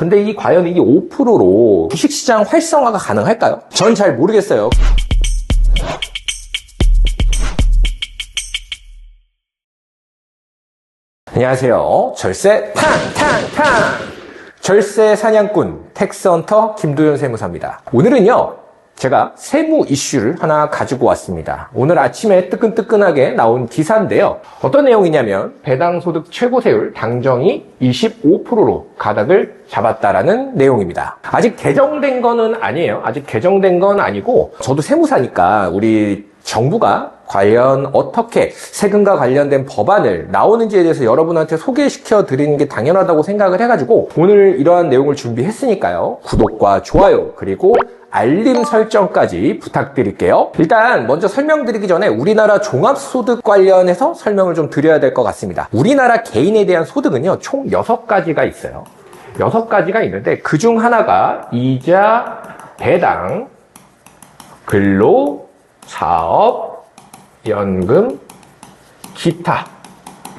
근데 이 과연 이 5%로 주식시장 활성화가 가능할까요? 전 잘 모르겠어요. 안녕하세요. 절세 탕탕탕! 절세 사냥꾼 텍스헌터 김도현 세무사입니다. 오늘은요. 제가 세무 이슈를 하나 가지고 왔습니다. 오늘 아침에 뜨끈뜨끈하게 나온 기사인데요. 어떤 내용이냐면 배당 소득 최고세율 당정이 25%로 가닥을 잡았다라는 내용입니다. 아직 개정된 거는 아니에요. 아직 개정된 건 아니고 저도 세무사니까 우리 정부가 과연 어떻게 세금과 관련된 법안을 나오는지에 대해서 여러분한테 소개시켜 드리는 게 당연하다고 생각을 해가지고 오늘 이러한 내용을 준비했으니까요. 구독과 좋아요 그리고 알림 설정까지 부탁드릴게요. 일단 먼저 설명드리기 전에 우리나라 종합소득 관련해서 설명을 좀 드려야 될 것 같습니다. 우리나라 개인에 대한 소득은요, 총 6가지가 있어요. 6가지가 있는데 그 중 하나가 이자, 배당, 근로, 사업, 연금, 기타.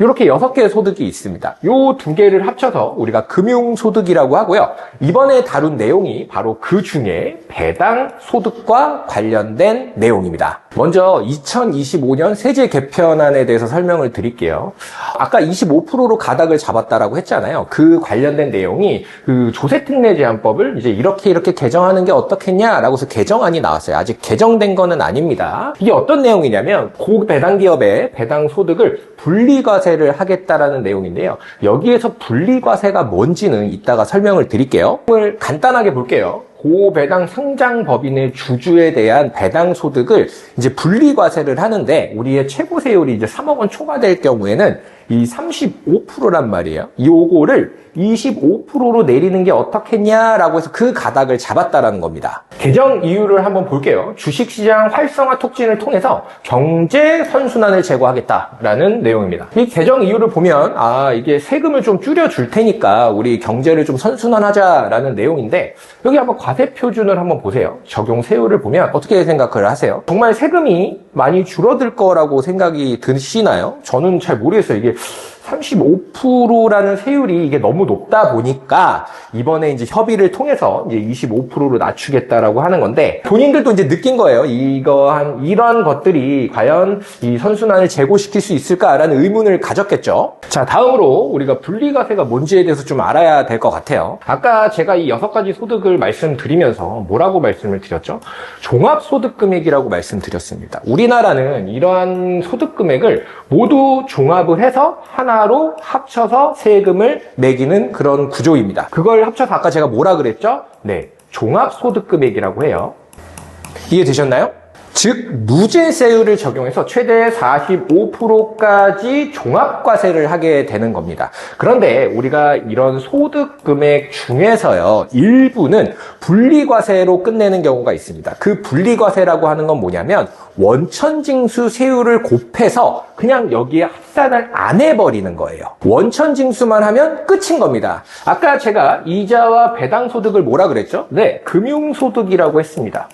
이렇게 여섯 개의 소득이 있습니다. 요 두 개를 합쳐서 우리가 금융소득이라고 하고요. 이번에 다룬 내용이 바로 그 중에 배당 소득과 관련된 내용입니다. 먼저 2025년 세제 개편안에 대해서 설명을 드릴게요. 아까 25%로 가닥을 잡았다라고 했잖아요. 그 관련된 내용이 그 조세특례 제한법을 이제 이렇게 이렇게 개정하는 게 어떻겠냐라고 해서 개정안이 나왔어요. 아직 개정된 거는 아닙니다. 이게 어떤 내용이냐면 고배당 기업의 배당 소득을 분리과세 를 하겠다라는 내용인데요. 여기에서 분리과세가 뭔지는 이따가 설명을 드릴게요. 오늘 간단하게 볼게요. 고배당 상장 법인의 주주에 대한 배당 소득을 이제 분리과세를 하는데 우리의 최고 세율이 이제 3억 원 초과될 경우에는 이 35%란 말이에요. 요거를 25%로 내리는 게 어떻겠냐라고 해서 그 가닥을 잡았다라는 겁니다. 개정 이유를 한번 볼게요. 주식시장 활성화 촉진을 통해서 경제 선순환을 제고하겠다라는 내용입니다. 이 개정 이유를 보면 아 이게 세금을 좀 줄여줄 테니까 우리 경제를 좀 선순환하자라는 내용인데 여기 한번 과세 표준을 한번 보세요. 적용 세율을 보면 어떻게 생각을 하세요? 정말 세금이 많이 줄어들 거라고 생각이 드시나요? 저는 잘 모르겠어요. 이게 35%라는 세율이 이게 너무 높다 보니까 이번에 이제 협의를 통해서 이제 25%로 낮추겠다라고 하는 건데 본인들도 이제 느낀 거예요. 이거 한 이런 것들이 과연 이 선순환을 제고시킬 수 있을까라는 의문을 가졌겠죠. 자, 다음으로 우리가 분리과세가 뭔지에 대해서 좀 알아야 될 것 같아요. 아까 제가 이 여섯 가지 소득을 말씀드리면서 뭐라고 말씀을 드렸죠? 종합소득금액이라고 말씀드렸습니다. 우리나라는 이러한 소득금액을 모두 종합을 해서 하나 로 합쳐서 세금을 매기는 그런 구조입니다. 그걸 합쳐서 아까 제가 뭐라 그랬죠? 네. 종합소득금액이라고 해요. 이해되셨나요? 즉 무제세율을 적용해서 최대 45%까지 종합과세를 하게 되는 겁니다. 그런데 우리가 이런 소득 금액 중에서요 일부는 분리과세로 끝내는 경우가 있습니다. 그 분리과세라고 하는 건 뭐냐면 원천징수 세율을 곱해서 그냥 여기에 합산을 안 해버리는 거예요. 원천징수만 하면 끝인 겁니다. 아까 제가 이자와 배당소득을 뭐라 그랬죠? 네, 금융소득이라고 했습니다.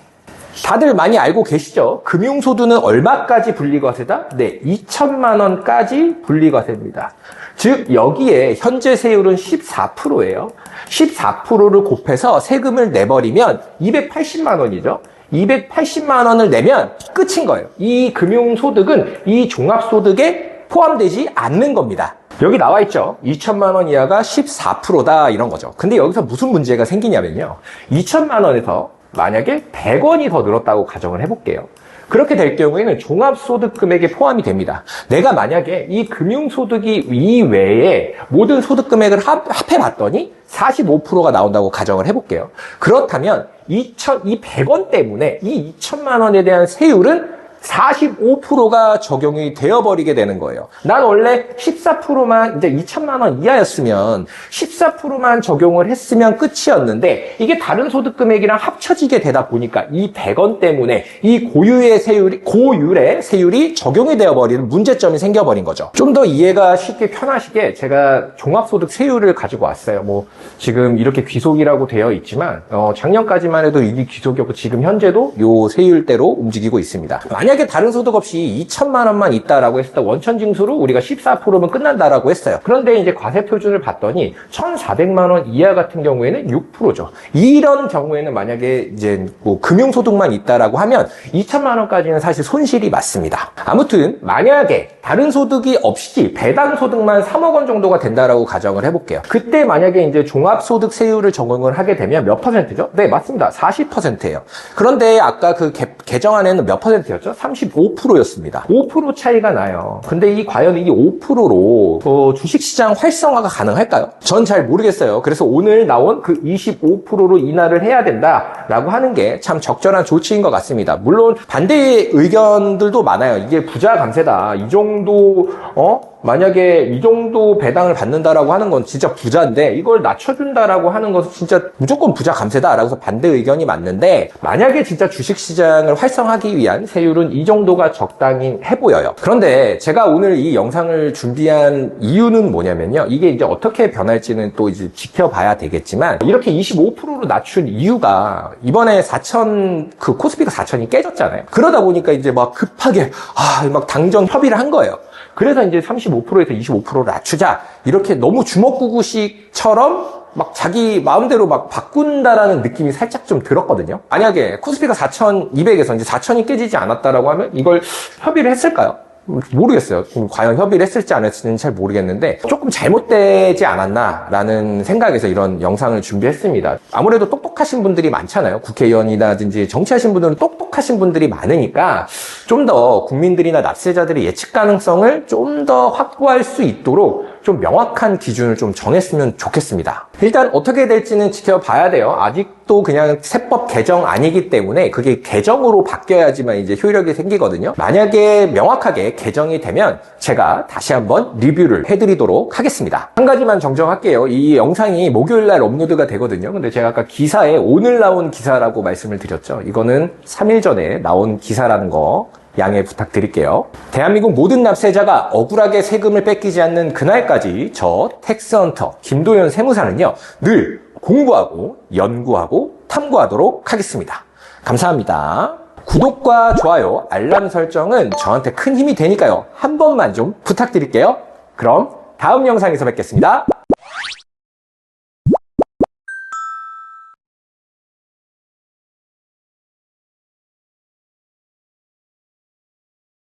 다들 많이 알고 계시죠? 금융소득은 얼마까지 분리과세다? 네, 2천만 원까지 분리과세입니다. 즉 여기에 현재 세율은 14%예요. 14%를 곱해서 세금을 내버리면 280만 원이죠. 280만 원을 내면 끝인 거예요. 이 금융소득은 이 종합소득에 포함되지 않는 겁니다. 여기 나와 있죠. 2천만 원 이하가 14%다 이런 거죠. 근데 여기서 무슨 문제가 생기냐면요. 2천만 원에서 만약에 100원이 더 늘었다고 가정을 해볼게요. 그렇게 될 경우에는 종합소득 금액에 포함이 됩니다. 내가 만약에 이 금융소득이 이외에 모든 소득 금액을 합, 합해봤더니 45%가 나온다고 가정을 해볼게요. 그렇다면 2천, 이 100원 때문에 이 2천만 원에 대한 세율은 45%가 적용이 되어버리게 되는 거예요. 난 원래 14%만 이제 2천만 원 이하였으면 14%만 적용을 했으면 끝이었는데 이게 다른 소득 금액이랑 합쳐지게 되다 보니까 이 100원 때문에 이 고유의 세율이 고율의 세율이 적용이 되어버리는 문제점이 생겨버린 거죠. 좀 더 이해가 쉽게 편하시게 제가 종합소득 세율을 가지고 왔어요. 뭐 지금 이렇게 귀속이라고 되어 있지만 어 작년까지만 해도 이게 귀속이었고 지금 현재도 요 세율대로 움직이고 있습니다. 만약에 만약에 다른 소득 없이 2천만 원만 있다라고 했을 때 원천 징수로 우리가 14%면 끝난다라고 했어요. 그런데 이제 과세 표준을 봤더니 1,400만 원 이하 같은 경우에는 6%죠. 이런 경우에는 만약에 이제 뭐 금융 소득만 있다라고 하면 2천만 원까지는 사실 손실이 맞습니다. 아무튼 만약에 다른 소득이 없이 배당 소득만 3억 원 정도가 된다라고 가정을 해볼게요. 그때 만약에 이제 종합소득세율을 적용을 하게 되면 몇 퍼센트죠? 네, 맞습니다. 40%예요. 그런데 아까 그 개, 개정안에는 몇 퍼센트였죠? 35%였습니다. 5% 차이가 나요. 근데 이 과연 이 5%로 어, 주식시장 활성화가 가능할까요? 전 잘 모르겠어요. 그래서 오늘 나온 그 25%로 인하를 해야 된다라고 하는 게 참 적절한 조치인 것 같습니다. 물론 반대 의견들도 많아요. 이게 부자 감세다. 이 정도 어 만약에 이 정도 배당을 받는다라고 하는 건 진짜 부자인데 이걸 낮춰준다라고 하는 것은 진짜 무조건 부자 감세다라고 해서 반대 의견이 맞는데 만약에 진짜 주식시장을 활성화하기 위한 세율은 이 정도가 적당히 해 보여요. 그런데 제가 오늘 이 영상을 준비한 이유는 뭐냐면요. 이게 이제 어떻게 변할지는 또 이제 지켜봐야 되겠지만 이렇게 25%로 낮춘 이유가 이번에 4천 그 코스피가 4천이 깨졌잖아요. 그러다 보니까 이제 막 급하게 아 막 당정 협의를 한 거예요. 그래서 이제 35%에서 25%로 낮추자. 이렇게 너무 주먹구구식처럼 막 자기 마음대로 막 바꾼다라는 느낌이 살짝 좀 들었거든요. 만약에 코스피가 4,200에서 이제 4,000이 깨지지 않았다라고 하면 이걸 협의를 했을까요? 모르겠어요. 음, 과연 협의를 했을지 안 했을지는 잘 모르겠는데 조금 잘못되지 않았나라는 생각에서 이런 영상을 준비했습니다. 아무래도 똑똑하신 분들이 많잖아요. 국회의원이라든지 정치하신 분들은 똑똑하신 분들이 많으니까 좀 더 국민들이나 납세자들의 예측 가능성을 좀 더 확보할 수 있도록 좀 명확한 기준을 좀 정했으면 좋겠습니다. 일단 어떻게 될지는 지켜봐야 돼요. 아직도 그냥 세법 개정 아니기 때문에 그게 개정으로 바뀌어야지만 이제 효력이 생기거든요. 만약에 명확하게 개정이 되면 제가 다시 한번 리뷰를 해드리도록 하겠습니다. 한 가지만 정정할게요. 이 영상이 목요일 날 업로드가 되거든요. 근데 제가 아까 기사에 오늘 나온 기사라고 말씀을 드렸죠. 이거는 3일 전에 나온 기사라는 거 양해 부탁드릴게요. 대한민국 모든 납세자가 억울하게 세금을 뺏기지 않는 그날까지 저 텍스헌터 김도현 세무사는요 늘 공부하고 연구하고 탐구하도록 하겠습니다. 감사합니다. 구독과 좋아요, 알람 설정은 저한테 큰 힘이 되니까요. 한 번만 좀 부탁드릴게요. 그럼 다음 영상에서 뵙겠습니다.